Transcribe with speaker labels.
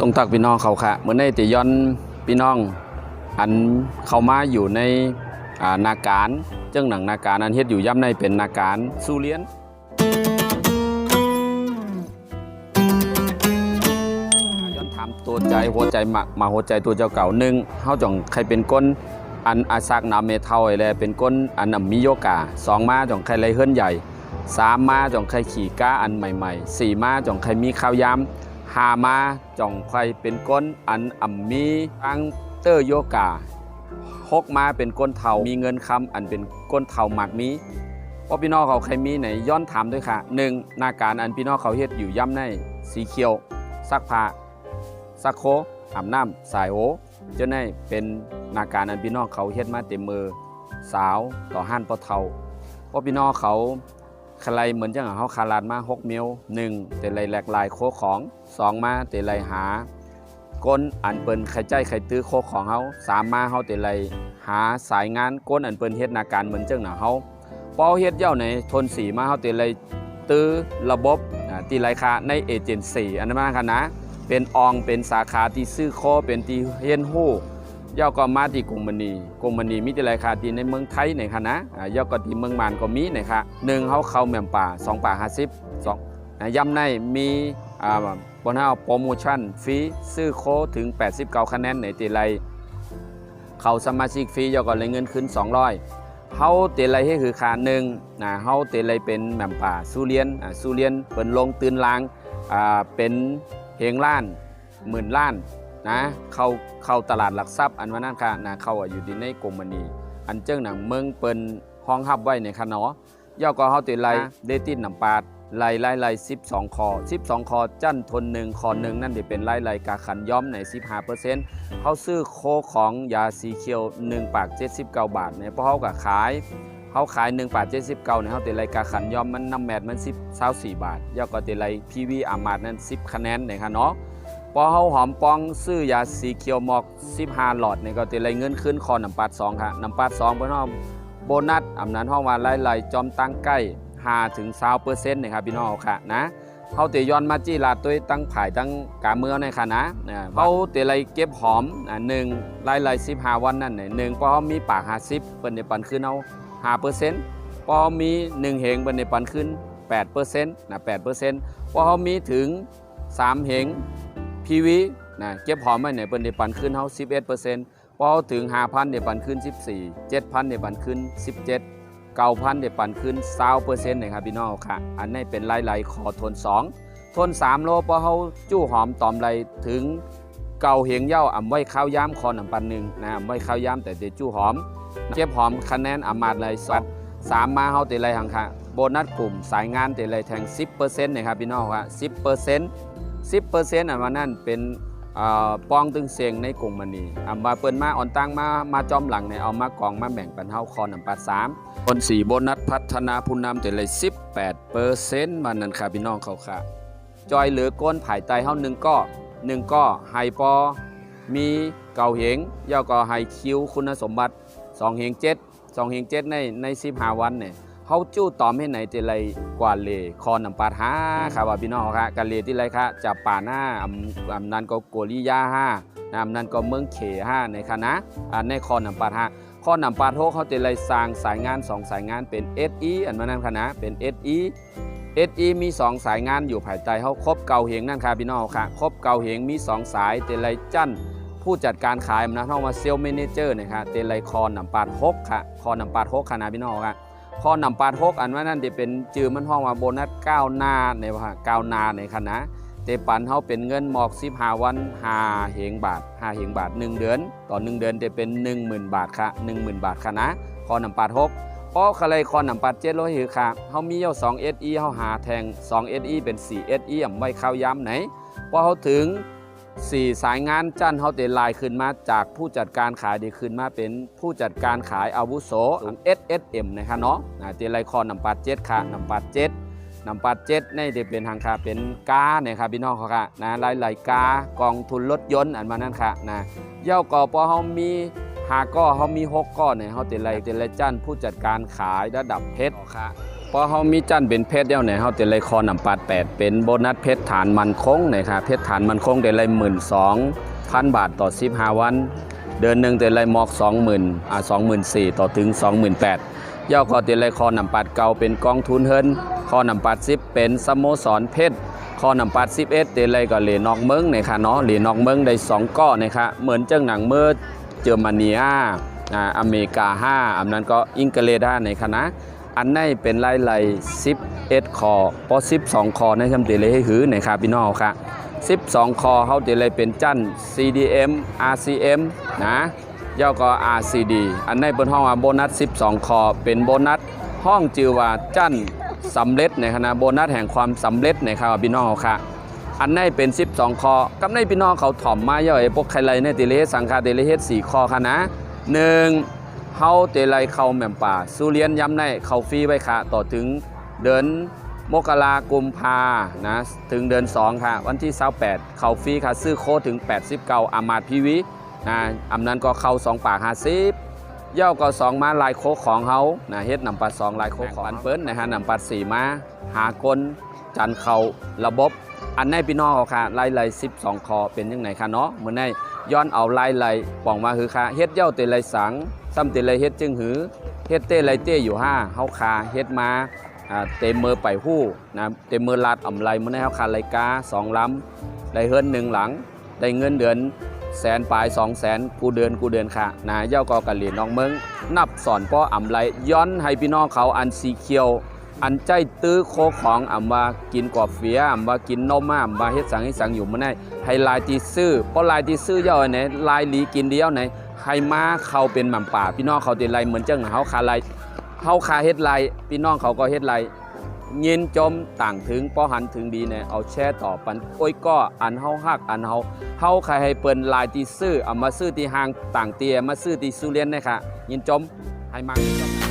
Speaker 1: ตรงตักพี่น้องเขาค่ะเหมือนในติย้อนพี่น้อง อันเข้ามาอยู่ในานาการเจ้งหนังนาการอันเฮ็ดอยู่ย่ำในเป็นนาการสูเลียนย้อนถามตัวใจหัวใจมามาหัวใจตัวเจ้าเก่าหนึ่งเฮาจ่องใครเป็นก้นอันอาซักนาเมทาไอ้แลเป็นก้นอันนมิโยกาสองมาจ่องใครไรเฮิรนใหญ่สามมาจ่องใครขี่ก้าอันใหม่ๆสี่มาจ่องใครมีข้าวยาม หามาจ่องใครเป็นก้นอันอ่ำมีอังเตอร์โยกาหกมาเป็นก้นเทามีเงินคำอันเป็นก้นเทาหมากมีพ่อพี่น้องเขาใครมีไหนย้อนถามด้วยค่ะหนึ่งนาการอันพี่น้องเขาเฮ็ดอยู่ย่ำในสีเขียวซักผ้าสักโคอาบน้ำสายโอจนได้เป็นนาการอันพี่น้องเขาเฮ็ดมาเต็มมือสาวต่อห้านปอเทาพราะพี่น้องเขา คลายเหมือนจังเขาคาลาดมา6มิลหนึ่งแต่ไรแหลกลายโคของสองมาแต่ไรหาก้นอันเปินใครใจใครตื้อโคของเขาสามมาเขาแต่ไรหาสายงานก้นอันเปินเฮ็ดนาการเหมือนจังหนาเขาพอเฮ็ดเย้าในทนสีมาเขาแต่ไรตื้อระบบตีไรคาในเอเจนซี่อันนั้นมาค่ะนะเป็นอองเป็นสาขาที่ซื้อโคเป็นที่เฮียนฮู้ ย่อก็มาที่กรุงมณีกรุงมณีมีที่ไรคาที่ในเมืองไทยในคะนะย่อก็ที่เมืองมานก็มีนคะหนึ่งเขาเข้าแม่มป่าสองป่าห้าสิบสองย่ำในมีบนเฮาโปรโมชั่นฟรีซื้อโคถึง 89 คะแนนในตีไรเขาสมาชิกฟรีย่อก็เลยเงินขึ้น 200เฮาเตไรให้คือค่าหนึ่งนะเฮาเตไรเป็นแหม่มป่าสุเรียนสุเรียนเปินลงตื่นลางเป็นเฮงล้านหมื่นล้าน นะเข้าเข้าตลาดหลักทรัพย์อันว่านั่นค่ะนะเข้าอะอยู่ที่ในกรมมณีอันเจ้งหนังเมืองเปิ้นห้องฮับไว้ในคะเนาะย่อก็เฮาติไลเดตินนำปาดไล่ไล่ไล่12คอ12คอจันทนหนึ่งคอหนึ่งนั่นเดี๋ยวเป็นไล่ไล่กาขันย้อมใน15%เขาซื้อโคของยาสีเขียว1ปาก79บาทเนี่ยเพราะเขาก็ขายเขาขาย1บาท79เนี่ยเขาเตะไรกาขันยอมมันน้ำแมดมัน10 24บาทยอก็เตะไรพีวีอามาดนั้น10คะแนนเนี่ยค่ะเนาะ พอเขาหอมปองซื้อยาสีเขียวหมอก 15 หลอดเนี่ยก็เตะไรเงินขึ้นคอน้ำปัด2ค่ะน้ำปัด2เพื่อนห้องโบนัสอำนั้นห้องว่าไล่ไล่จอมตั้งใกล้5ถึง20เปอร์เซ็นต์นะครับพี่น้องค่ะนะเขาเตย้อนมาจี้ลาดตัวตั้งผายตั้งกาเมืองในค่ะนะเขาเตะไรเก็บหอมอ่าหนึ่งไล่ไล่15วันนั่นหนึ่งเพราะเขามีปาก50เปิ้นในปันขึ้นเอา5เปอร์เซ็นต์พอมี1เหงเป็นในปันขึ้น8เปอร์เซ็นต์นะ8เปอร์เซ็นต์พอเขามีถึง3เหง พีวีนะเก็บหอมไว้ในเป็นในปันขึ้นเขา11เปอร์เซ็นต์พอถึง 5,000ในปันขึ้น 14 7,000ในปันขึ้น 17 9,000ในปันขึ้น20เปอร์เซ็นต์นะครับพี่น้องค่ะ อันนี้เป็นไล่ไล่ขอทน 2 ทน 3 โลพอเขาจู้หอมตอมไรถึงเก่าเหงเย้าอ่ำไว้ข้าวย้ำคอหนังปันหนึ่งนะอ่ำไว้ข้าวย้ำแต่เดี๋ยวจู้หอม เก็บหอมคะแนนอามาดเลยสองสามมาเฮาเตะไรหังค่ะโบนัสกลุ่มสายงานเตะไรแทง 10%นะครับพี่น้องครับ10% 10%อันว่านั่นเป็นเอ่อปองตึงเสียงในกลุ่มมันนี่อ่ามาเปิ้นมาอ่อนตั้งมามาจอมหลังเนี่ยเอามากองมาแบ่งปันเฮาคอนำปัด3คน4โบนัสพัฒนาผู้นำเตะไร18%มันนั่นค่ะพี่น้องเขาค่ะ จอยเหลือก้นผายไตเฮาหนึ่งก้อหนึ่งก้อไฮปอมีเก่าเหงย่อก็ไฮคิวคุณสมบัติสองเหงเจ็ดสองเหงเจ็ดในในสิบห้าวันเนี่ย เขาจู้ตอมให้ไหนเจไรกว่าเลคอนนำปาดห้าค่ะว่าพี่น้องค่ะกันเลที่ไรคะจะป่าหน้าอำอำนั้นก็โกริยาห้าอำนั้นก็เมืองเขห้าในคณะในคอนนำปาดห้าคอนนำปาดโฮเขาเจไรสร้างสายงานสองสายงานเป็น SE อันมานั้นคณะเป็น SE SE มี 2 สายงานอยู่ภายใต้เขาครบเก่าเหงนั่นค่ะพี่น้องค่ะครบเก่าเหงมี 2 สายเตลัยจันผู้จัดการขายมันนะเข้ามาเซลล์เมเนเจอร์นะครับเตลัยคอนนำปาด6ค่ะคอนนำปาด6ค่ะนะพี่น้องค่ะ คอนำปาด6อันว่านั่นจะเป็นจือมันห้องว่าโบนัสก้าวหน้าในว่าก้าวหน้าในคณะเตปันเขาเป็นเงินหมอก15วัน5เหงบาท5เหงบาท1เดือน ต่อ1เดือนจะเป็น10,000บาทค่ะ10,000บาทค่ะนะคอนำปาด6เพราะอะไรคอนนำปัดเจ็ดร้อยหือค่ะเขามีเย้า2 SE เขาหาแทง2 SE เป็น4 SE อ่ำไว้ข้าวย้ำไหนพอเขาถึง 4 สายงานจันเขาเตลายขึ้นมาจากผู้จัดการขายเดีขึ้นมาเป็นผู้จัดการขายอาวุโส SSM นะคะเนาะเตลายคอนำปัดเจ็ดค่ะนำปัดเจ็ดนำปัดเจ็ดในเดเป็นทางค่ะเป็นกาเนี่ยค่ะพี่น้องเขาค่ะนะหลายกากองทุนรถยนต์อันมานั่นค่ะนะเย้ากอพอเขามีหาก้อเขามีหกก้อนเนี่ยเขาเตลัยเตลัยจันผู้จัดการขายระดับเพชรค่ะ พอเฮามีจันเป็นเพชรเดียวเนี่ยเฮาจะเลยคอนำปัดแปดเป็นโบนัสเพชรฐานมันคงนะครับเพชรฐานมันคงได้เลย12,000บาทต่อ15วัน เดือนหนึ่งแต่เลยมอก20,000อ่า24,000ต่อถึง28,000ย่อก็เตเลยคอนำปัดเก่าเป็นกองทุนเฮิรนคอนำปัด10เป็นสโมสรเพชรคอนำปัด11เตเลยก็เหรียญนอกเมืองนะคะเนาะเหรียญนอกเมืองได้2ก้อนะคะเหมือนเจ้าหนังเมื่อเจอร์มานีห้าอ่าอเมริกา 5อันนั้นก็อังเกฤษห้าในคณะ อันในเป็นไล่ไล่11คอพราะ12 คอในคำเตเลยให้หือในครับพี่น้องค่ะ12 คอเขาเตเลยเป็นจัน CDM RCM นะย่อก็ RCD อันในบนห้องว่าโบนัส 12 คอ เป็นโบนัสห้องจือว่าจันสำเร็จในคณะโบนัสแห่งความสำเร็จในครับพี่น้องค่ะอันในเป็น 12 คอกับในพี่น้องเขาถ่อมมาย่อยพวกใครไรในเตเลเฮ็ดสังฆาเตเลเฮ็ด4คอค่ะนะหนึ่ง เฮาเตไลเข้าแม่มป่าสุเรียนย้ำในเข้าฟรีไว้ค่ะ ต่อถึงเดือนมกรากุมภานะถึงเดือน2ค่ะ วันที่28เข้าฟรีค่ะ ซื้อโค้ดถึง89อามาตพีวินะอำนั้นก็เข้า2ปาก50เย่าก็2มาลายโคของเฮานะเฮ็ดนำปัด2ลายโคของปันเปิ้นนะฮะนำปัด4มาหากลจันเข้าระบบอันในพี่น้องเขาค่ะไล่ไล่12คอเป็นยังไงคะเนาะเหมือนใน ย้อนเอาไล่ไหลป่องมาคือค่ะเฮ็ดเย้าเตไลสังซ้ำเตไลเฮ็ดจึงหือเฮ็ดเต้ไลเต้อยู่ห้าเฮาคาเฮ็ดมาเต็มมือไปหู้นะเต็มมือลาดอ่ำไรมื้อในเฮาคาไลกาสองลำได้เฮิรนหนึ่งหลัง ได้เงินเดือนแสนปลายสองแสนกูเดือนกูเดือนค่ะนะเย้าก็กะเหรียญน้องเมืองนับสอนป้ออ่ำไรย้อนให้พี่น้องเขาอันสีเขียว อันใจตื้อโคของอ่ำว่ากินกว่าเฟียอ่ำว่ากินนมอ่ำว่าเฮ็ดสังเฮ็ดสังอยู่มันได้ให้ลายที่ซื้อเพราะลายที่ซื้อย่อไหนลายหลีกินเดียวไหนให้มาเขาเป็นหม่ำป่า พี่น้องเขาเต็ลายเหมือนเจ้าหน้าเฮาคาลายเฮาคาเฮ็ดลายพี่น้องเขาก็เฮ็ดลายยินจมต่างถึงป้อหันถึงดีเนี่ยเอาแช่ต่อปันโอ้ยก็อันเฮาฮักอันเฮาเฮาใครให้เปิ้นลายที่ซื้อเอามาซื้อที่ห้างต่างเตียมาซื้อที่สุเรียนนี่ยค่ะยินจมให้มา